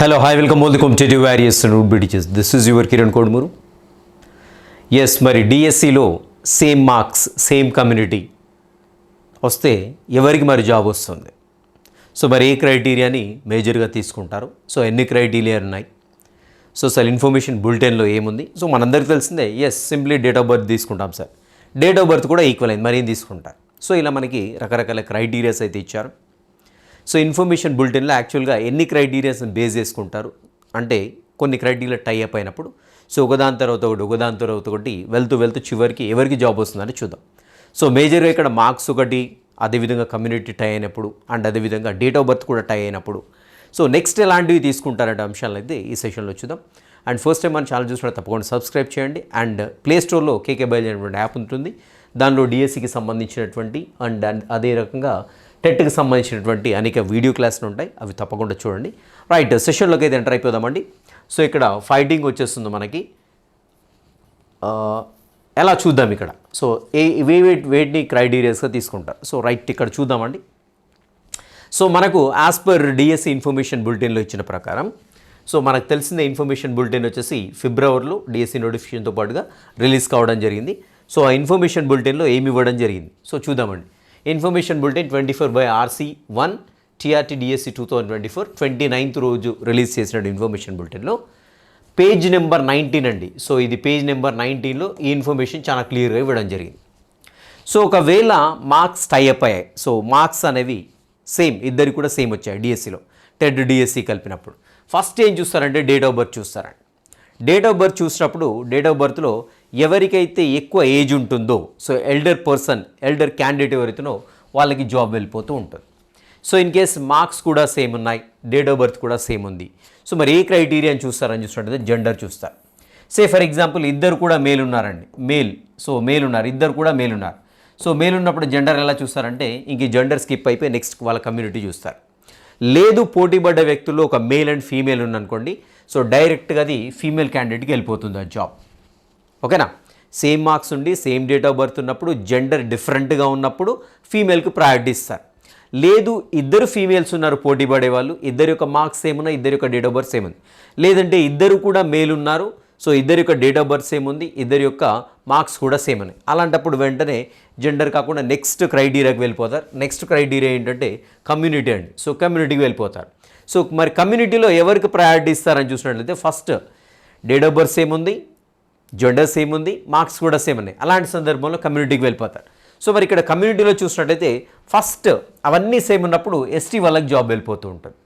Hello hi welcome all. The competitive various and root bridges. This is your Kiran yes మరి డిఎస్సిలో same marks same community వస్తే ఎవరికి మరి job వస్తుంది? So మరి ఏ క్రైటీరియాని మేజర్గా తీసుకుంటారు? సో ఎన్ని క్రైటీరియా ఉన్నాయి? సో అసలు ఇన్ఫర్మేషన్ బులెటిన్లో ఏముంది? సో మనందరికీ తెలిసిందే yes simply date of birth తీసుకుంటాం సార్ డేట్ ఆఫ్ బర్త్ కూడా ఈక్వల్ అయింది మరి ఏం తీసుకుంటారు? సో ఇలా మనకి రకరకాల క్రైటీరియాస్ అయితే ఇచ్చారు. సో ఇన్ఫర్మేషన్ బులెటిన్లో యాక్చువల్గా ఎన్ని క్రైటీరియాస్ని బేస్ చేసుకుంటారు? అంటే కొన్ని క్రైటీరియా టై అప్ అయినప్పుడు. సో ఒకదాని తర్వాత ఒకటి ఒకదాని తర్వాత ఒకటి వెళ్తూ వెళ్తూ చివరికి ఎవరికి జాబ్ వస్తుందని చూద్దాం. సో మేజర్గా ఇక్కడ మార్క్స్ ఒకటి అదేవిధంగా కమ్యూనిటీ టై అయినప్పుడు అండ్ అదేవిధంగా డేట్ ఆఫ్ బర్త్ కూడా టై అయినప్పుడు. సో నెక్స్ట్ ఎలాంటివి తీసుకుంటారంటే అంశాలు అయితే ఈ సెషన్లో చూద్దాం. అండ్ ఫస్ట్ టైం మన ఛానల్ చూసినట్టు తప్పకుండా సబ్స్క్రైబ్ చేయండి. అండ్ ప్లే స్టోర్లో కేకే బయలు అనేటువంటి యాప్ ఉంటుంది. దానిలో డిఎస్సికి సంబంధించినటువంటి అండ్ అండ్ అదే రకంగా టెట్కి సంబంధించినటువంటి అనేక వీడియో క్లాసులు ఉంటాయి. అవి తప్పకుండా చూడండి. రైట్ సెషన్లోకి అయితే ఎంటర్ అయిపోదామండి. సో ఇక్కడ ఫైటింగ్ వచ్చేస్తుంది మనకి. ఎలా చూద్దాం ఇక్కడ? సో ఏ వే వేటిని క్రైటీరియాస్గా తీసుకుంటారు? సో రైట్ ఇక్కడ చూద్దామండి. సో మనకు యాజ్ పర్ డిఎస్సి ఇన్ఫర్మేషన్ బులెటిన్లో ఇచ్చిన ప్రకారం సో మనకు తెలిసిన ఇన్ఫర్మేషన్ బులెటిన్ వచ్చేసి ఫిబ్రవరిలో డిఎస్సి నోటిఫికేషన్తో పాటుగా రిలీజ్ కావడం జరిగింది. సో ఆ ఇన్ఫర్మేషన్ బులెటిన్లో ఏమి ఇవ్వడం జరిగింది? సో చూద్దామండి. Information bulletin twenty four by RC one TRT DSC two thousand twenty four. Twenty ninth రోజు రిలీజ్ చేసిన ఇన్ఫర్మేషన్ బులెటిన్లో. పేజ్ నెంబర్ నైన్టీన్ అండి. సో ఇది పేజ్ నెంబర్ నైన్టీన్లో ఈ ఇన్ఫర్మేషన్ చాలా క్లియర్గా ఇవ్వడం జరిగింది. సో ఒకవేళ మార్క్స్ టైఅప్ అయ్యాయి. సో మార్క్స్ అనేవి సేమ్ ఇద్దరికి కూడా సేమ్ వచ్చాయి డిఎస్సిలో. టెడ్ డిఎస్సి కలిపినప్పుడు. ఫస్ట్ ఏం చూస్తారంటే డేట్ ఆఫ్ బర్త్ చూస్తారండి. డేట్ ఆఫ్ బర్త్ చూసినప్పుడు డేట్ ఆఫ్ బర్త్లో ఎవరికైతే ఎక్కువ ఏజ్ ఉంటుందో so elder person elder candidate ఎవరైతేనో వాళ్ళకి జాబ్ వెళ్ళిపోతూ ఉంటుంది. సో ఇన్ కేస్ మార్క్స్ కూడా సేమ్ ఉన్నాయి డేట్ ఆఫ్ బర్త్ కూడా సేమ్ ఉంది. సో మరి ఏ క్రైటీరియాని చూస్తారని చూసినట్టయితే జెండర్ చూస్తారు. సే ఫర్ ఎగ్జాంపుల్ ఇద్దరు కూడా మేల్ ఉన్నారండి. మేల్ సో మేల్ ఉన్నారు. ఇద్దరు కూడా మేల్ ఉన్నారు. సో మేల్ ఉన్నప్పుడు జెండర్ ఎలా చూస్తారంటే ఇంక జెండర్ స్కిప్ అయిపోయి నెక్స్ట్ వాళ్ళ కమ్యూనిటీ చూస్తారు. లేదు పోటీపడ్డ వ్యక్తుల్లో ఒక మేల్ అండ్ ఫీమేల్ ఉందనుకోండి సో డైరెక్ట్గా అది ఫీమేల్ క్యాండిడేట్కి వెళ్ళిపోతుంది ఆ జాబ్ ఓకేనా? సేమ్ మార్క్స్ ఉండి సేమ్ డేట్ ఆఫ్ బర్త్ ఉన్నప్పుడు జెండర్ డిఫరెంట్గా ఉన్నప్పుడు ఫీమేల్కి ప్రయారిటీ ఇస్తారు. లేదు ఇద్దరు ఫీమేల్స్ ఉన్నారు పోటీ పడే వాళ్ళు ఇద్దరి యొక్క మార్క్స్ సేమ్ ఉన్నాయి ఇద్దరి యొక్క డేట్ ఆఫ్ బర్త్ సేమ్ ఉంది. లేదంటే ఇద్దరు కూడా మేల్ ఉన్నారు సో ఇద్దరి యొక్క డేట్ ఆఫ్ బర్త్ సేమ్ ఉంది ఇద్దరి యొక్క మార్క్స్ కూడా సేమ్ ఉన్నాయి. అలాంటప్పుడు వెంటనే జెండర్ కాకుండా నెక్స్ట్ క్రైటీరియాకి వెళ్ళిపోతారు. నెక్స్ట్ క్రైటీరియా ఏంటంటే కమ్యూనిటీ అండి. సో కమ్యూనిటీకి వెళ్ళిపోతారు. సో మరి కమ్యూనిటీలో ఎవరికి ప్రయారిటీ ఇస్తారని చూసినట్లయితే first date of birth same ఉంది జెండర్ సేమ్ ఉంది మార్క్స్ కూడా సేమ్ ఉన్నాయి. అలాంటి సందర్భంలో కమ్యూనిటీకి వెళ్ళిపోతారు. సో మరి ఇక్కడ కమ్యూనిటీలో చూసినట్టయితే ఫస్ట్ అవన్నీ సేమ్ ఉన్నప్పుడు ఎస్టీ వాళ్ళకి జాబ్ వెళ్ళిపోతూ ఉంటుంది.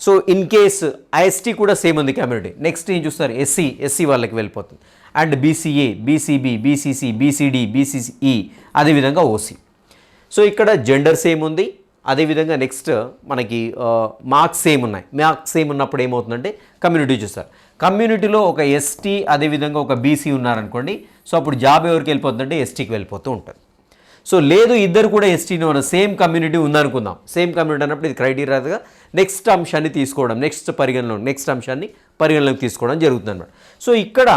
సో ఇన్ కేస్ ఐఎస్టీ కూడా సేమ్ ఉంది కమ్యూనిటీ. నెక్స్ట్ ఏం చూస్తారు? ఎస్సీ ఎస్సీ వాళ్ళకి వెళ్ళిపోతుంది. And BCA BCB BCC BCD BCE అదేవిధంగా ఓసీ. సో ఇక్కడ జెండర్ సేమ్ ఉంది అదేవిధంగా నెక్స్ట్ మనకి మార్క్స్ సేమ్ ఉన్నాయి. మార్క్స్ సేమ్ ఉన్నప్పుడు ఏమవుతుందంటే కమ్యూనిటీ చూస్తారు. కమ్యూనిటీలో ఒక ఎస్టీ అదేవిధంగా ఒక బీసీ ఉన్నారనుకోండి సో అప్పుడు జాబ్ ఎవరికి వెళ్ళిపోతుందంటే ఎస్టీకి వెళ్ళిపోతూ ఉంటుంది. సో లేదు ఇద్దరు కూడా ఎస్టీని ఉన్న సేమ్ కమ్యూనిటీ ఉందనుకుందాం. సేమ్ కమ్యూనిటీ అన్నప్పుడు ఇది క్రైటీరియాగా నెక్స్ట్ అంశాన్ని తీసుకోవడం నెక్స్ట్ పరిగణలో నెక్స్ట్ అంశాన్ని పరిగణలోకి తీసుకోవడం జరుగుతుంది అనమాట సో ఇక్కడ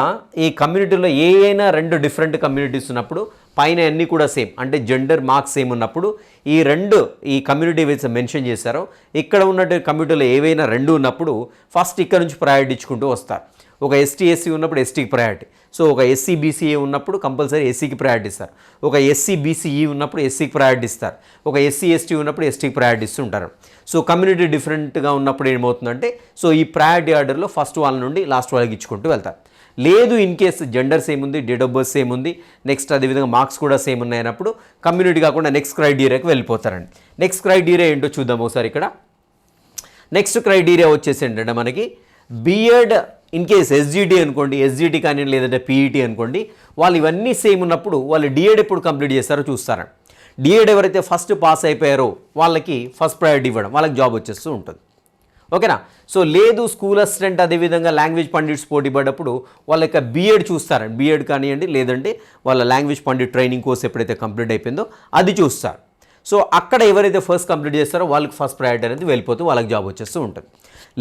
ఈ కమ్యూనిటీలో ఏ అయినా రెండు డిఫరెంట్ కమ్యూనిటీస్ ఉన్నప్పుడు పైన అన్నీ కూడా సేమ్ అంటే జెండర్ మార్క్స్ సేమ్ ఉన్నప్పుడు ఈ రెండు ఈ కమ్యూనిటీ వేసి మెన్షన్ చేశారో ఇక్కడ ఉన్నట్టు కమ్యూనిటీలో ఏవైనా రెండు ఉన్నప్పుడు ఫస్ట్ ఇక్కడ నుంచి ప్రయాణించుకుంటూ వస్తారు. ఒక ఎస్టీ ఎస్సీ ఉన్నప్పుడు ఎస్టీకి ప్రయారిటీ సో ఒక ఎస్సీ బీసీఏ ఉన్నప్పుడు కంపల్సరీ ఎస్సీకి ప్రయారిటీ ఇస్తారు. ఒక ఎస్సీ బీసీఈ ఉన్నప్పుడు ఎస్సీకి ప్రయారిటీ ఇస్తారు. ఒక ఎస్సీ ఎస్టీ ఉన్నప్పుడు ఎస్టీకి ప్రయారిటీ ఇస్తుంటారు. సో కమ్యూనిటీ డిఫరెంట్గా ఉన్నప్పుడు ఏమవుతుందంటే సో ఈ ప్రయారిటీ ఆర్డర్లో ఫస్ట్ వాళ్ళ నుండి లాస్ట్ వాళ్ళకి ఇచ్చుకుంటూ వెళ్తారు. లేదు ఇన్ కేస్ జెండర్ సేమ్ ఉంది డేట్ ఆఫ్ బర్త్ సేమ్ ఉంది నెక్స్ట్ అదేవిధంగా మార్క్స్ కూడా సేమ్ ఉన్నాయన్నప్పుడు కమ్యూనిటీ కాకుండా నెక్స్ట్ క్రైటీరియాకి వెళ్ళిపోతారండి. నెక్స్ట్ క్రైటీరియా ఏంటో చూద్దాం ఒకసారి ఇక్కడ. నెక్స్ట్ క్రైటీరియా వచ్చేసి ఏంటంటే మనకి బిఎడ్ ఇన్ కేస్ ఎస్జీటీ అనుకోండి ఎస్జీటీ కానీ లేదంటే పీఈటీ అనుకోండి వాళ్ళు ఇవన్నీ సేమ్ ఉన్నప్పుడు వాళ్ళు డిఏడ్ ఎప్పుడు కంప్లీట్ చేస్తారో చూస్తారండి డిఏడ్ ఎవరైతే ఫస్ట్ పాస్ అయిపోయారో వాళ్ళకి ఫస్ట్ ప్రయారిటీ ఇవ్వడం వాళ్ళకి జాబ్ వచ్చేస్తూ ఉంటుంది. ఓకేనా సో లేదు స్కూల్ అసిస్టెంట్ అదేవిధంగా లాంగ్వేజ్ పండిట్స్ పోటీ పడ్డప్పుడు వాళ్ళ యొక్క బీఎడ్ చూస్తారండి బీఎడ్ కానివ్వండి లేదంటే వాళ్ళ లాంగ్వేజ్ పండిట్ ట్రైనింగ్ కోర్స్ ఎప్పుడైతే కంప్లీట్ అయిపోయిందో అది చూస్తారు. సో అక్కడ ఎవరైతే ఫస్ట్ కంప్లీట్ చేస్తారో వాళ్ళకి ఫస్ట్ ప్రయారిటీ అనేది వెళ్ళిపోతూ వాళ్ళకి జాబ్ వచ్చేస్తూ ఉంటుంది.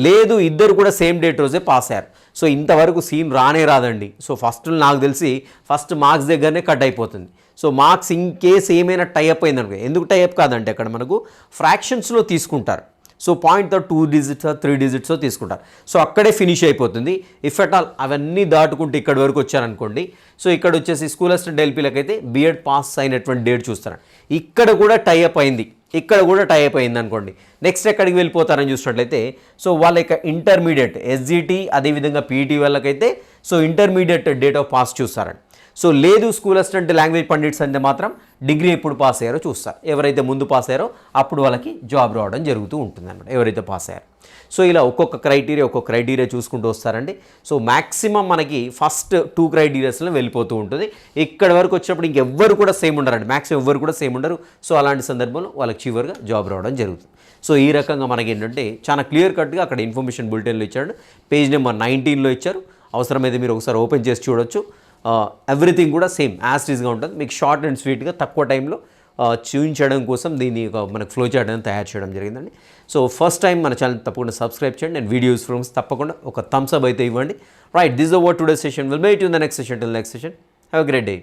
లేదు ఇద్దరు కూడా సేమ్ డేట్ రోజే పాస్ అయ్యారు. సో ఇంతవరకు సీన్ రానే రాదండి. సో ఫస్ట్ నాకు తెలిసి ఫస్ట్ మార్క్స్ దగ్గరనే కట్ అయిపోతుంది. సో మార్క్స్ ఇన్ కేస్ ఏమైనా టైఅప్ అయిందనుకో ఎందుకు టైఅప్ కాదంటే అక్కడ మనకు ఫ్రాక్షన్స్లో తీసుకుంటారు. సో పాయింట్తో టూ డిజిట్స్ త్రీ డిజిట్స్ తీసుకుంటారు. సో అక్కడే ఫినిష్ అయిపోతుంది. ఇఫ్ అట్ ఆల్ అవన్నీ దాటుకుంటే ఇక్కడి వరకు వచ్చారనుకోండి సో ఇక్కడ వచ్చేసి స్కూల్ అసిస్టెంట్ ఎల్పీలకు అయితే బీఎడ్ పాస్ అయినటువంటి డేట్ చూస్తారు. ఇక్కడ కూడా టైఅప్ అయింది. ఇక్కడ కూడా టైఅప్ అయింది అనుకోండి. నెక్స్ట్ ఎక్కడికి వెళ్ళిపోతారని చూసినట్లయితే సో వాళ్ళ యొక్క ఇంటర్మీడియట్ ఎస్జిటి అదేవిధంగా పీఈటీ వాళ్ళకైతే so intermediate date of pass చూస్తారండి. సో లేదు స్కూల్ అసిస్టెంట్ లాంగ్వేజ్ పండిట్స్ అంటే మాత్రం డిగ్రీ ఎప్పుడు పాస్ అయ్యారో చూస్తారు. ఎవరైతే ముందు పాస్ అయ్యారో అప్పుడు వాళ్ళకి జాబ్ రావడం జరుగుతూ ఉంటుంది అనమాట ఎవరైతే పాస్ అయ్యారో. సో ఇలా ఒక్కొక్క క్రైటీరియా ఒక్కొక్క క్రైటీరియా చూసుకుంటూ వస్తారండి. సో మ్యాక్సిమం మనకి ఫస్ట్ టూ క్రైటీరియాస్లో వెళ్ళిపోతూ ఉంటుంది. ఇక్కడ వరకు వచ్చినప్పుడు ఇంకెవ్వరు కూడా సేమ్ ఉండరండి. మ్యాక్సిమం ఎవ్వరు కూడా సేమ్ ఉండరు. సో అలాంటి సందర్భంలో వాళ్ళకి చివరిగా జాబ్ రావడం జరుగుతుంది. సో ఈ రకంగా మనకి ఏంటంటే చాలా క్లియర్ కట్గా అక్కడ ఇన్ఫర్మేషన్ బులెటిన్లో ఇచ్చాడు. పేజ్ నెంబర్ నైన్టీన్లో ఇచ్చారు. అవసరమైతే మీరు ఒకసారి ఓపెన్ చేసి చూడొచ్చు. ఎవ్రీథింగ్ కూడా సేమ్ యాస్టీస్గా ఉంటుంది. మీకు షార్ట్ అండ్ స్వీట్గా తక్కువ టైంలో చూపించడం కోసం దీన్ని ఒక మనకు ఫ్లో చేయడం తయారు చేయడం జరిగిందండి. సో ఫస్ట్ టైం మన ఛానల్ తప్పకుండా సబ్స్క్రైబ్ చేయండి. అండ్ వీడియోస్ ఫ్రమ్స్ తప్పకుండా ఒక థమ్స్అప్ అయితే ఇవ్వండి. Right this uh what today session will meet in the next session till next session have great day